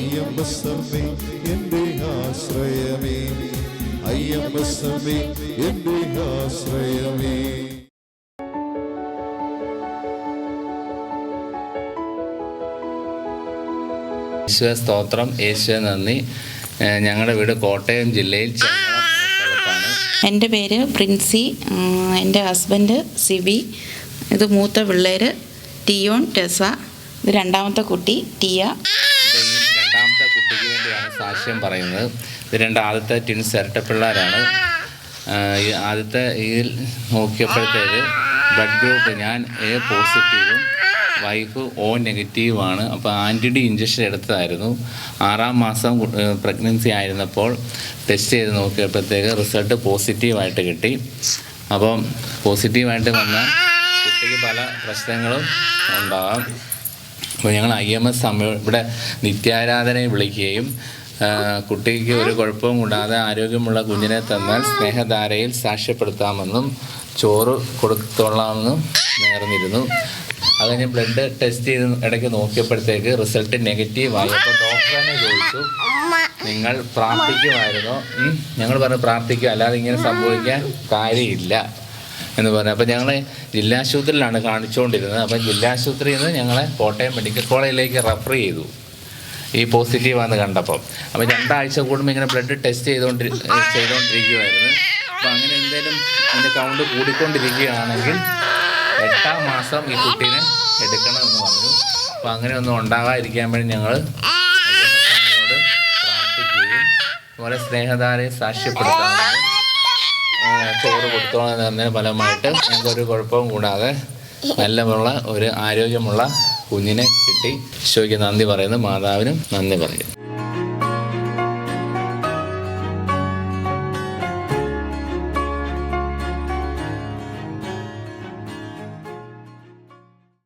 അയ്യമ്പസമ്മേ എന്റെ ആശ്രയമേ. അയ്യമ്പസമ്മേ എന്റെ ആശ്രയമേ. യേശുവെ സ്തോത്രം. യേശുവെ നന്ദി. ഞങ്ങളുടെ വീട് കോട്ടയം ജില്ലയിൽ എന്റെ പേര് പ്രിൻസി. എന്റെ ഹസ്ബൻഡ് സിബി. ഇത് മൂത്ത പിള്ളേർ ടിയോൺ ടെസ. ഇത് രണ്ടാമത്തെ കുട്ടി ടിയ. രണ്ടാമത്തെ കുട്ടിക്ക് വേണ്ടിയാണ് സാക്ഷ്യം പറയുന്നത്. ഇത് ആദ്യത്തെ ട്വിൻസ് ഇരട്ടപ്പിള്ളേരാണ്. ആദ്യത്തെ ഇതിൽ നോക്കിയപ്പോഴത്തേക്ക് ബ്ലഡ് ഗ്രൂപ്പ് ഞാൻ എ പോസിറ്റീവും വൈഫ് ഒ നെഗറ്റീവാണ് അപ്പോൾ ആന്റിഡി ഇഞ്ചക്ഷൻ എടുത്തതായിരുന്നു. ആറാം മാസം പ്രഗ്നൻസി ആയിരുന്നപ്പോൾ ടെസ്റ്റ് ചെയ്ത് നോക്കിയപ്പോഴത്തേക്ക് റിസൾട്ട് പോസിറ്റീവായിട്ട് കിട്ടി. അപ്പം പോസിറ്റീവായിട്ട് വന്നാൽ കുട്ടിക്ക് പല പ്രശ്നങ്ങളും ഉണ്ടാകാം അപ്പോൾ ഞങ്ങൾ ഐ എം എസ് സമയം ഇവിടെ നിത്യാരാധനയെ വിളിക്കുകയും കുട്ടിക്ക് ഒരു കുഴപ്പവും കൂടാതെ ആരോഗ്യമുള്ള കുഞ്ഞിനെ തന്നാൽ സ്നേഹധാരയിൽ സാക്ഷ്യപ്പെടുത്താമെന്നും ചോറ് കൊടുത്തോളാമെന്നും നേർന്നിരുന്നു. അത് ബ്ലഡ് ടെസ്റ്റ് ചെയ്ത് ഇടയ്ക്ക് നോക്കിയപ്പോഴത്തേക്ക് റിസൾട്ട് നെഗറ്റീവ് ആയി. അപ്പോൾ ഡോക്ടറിനെ ചോദിച്ചു നിങ്ങൾ പ്രാർത്ഥിക്കുമായിരുന്നോ? ഞങ്ങൾ പറഞ്ഞു പ്രാർത്ഥിക്കുക അല്ലാതെ ഇങ്ങനെ സംഭവിക്കാൻ കാര്യമില്ല. എന്ന് പറഞ്ഞു. അപ്പോൾ ഞങ്ങൾ ജില്ലാശുപത്രിയിലാണ് കാണിച്ചുകൊണ്ടിരുന്നത് അപ്പം ജില്ലാശുപത്രിയിൽ നിന്ന് ഞങ്ങളെ കോട്ടയം മെഡിക്കൽ കോളേജിലേക്ക് റെഫർ ചെയ്തു. ഈ പോസിറ്റീവാണെന്ന് കണ്ടപ്പം. അപ്പം രണ്ടാഴ്ച കൂടുമ്പോൾ ഇങ്ങനെ ബ്ലഡ് ടെസ്റ്റ് ചെയ്തുകൊണ്ട് ചെയ്തുകൊണ്ടിരിക്കുമായിരുന്നു അപ്പം അങ്ങനെ എന്തെങ്കിലും അതിന്റെ കൗണ്ട് കൂടിക്കൊണ്ടിരിക്കുകയാണെങ്കിൽ എട്ടാം മാസം ഈ കുട്ടീനെ എടുക്കണമെന്ന് പറഞ്ഞു. അപ്പം അങ്ങനെ ഒന്നും ഉണ്ടാകാതിരിക്കാൻ വേണ്ടി ഞങ്ങൾ പ്രാർത്ഥിക്കുകയും അതുപോലെ സ്നേഹധാരയെ സാക്ഷ്യപ്പെടുത്താമെന്നും ആ, ചോറ് കൊടുത്തോളം എന്നതിന് ഫലമായിട്ട് ഞങ്ങൾക്കൊരു കുഴപ്പവും കൂടാതെ നല്ലമുള്ള ഒരു ആരോഗ്യമുള്ള കുഞ്ഞിനെ കിട്ടി. ഈശോയ്ക്ക് നന്ദി പറയുന്നു. മാതാവിനും നന്ദി പറയുന്നു.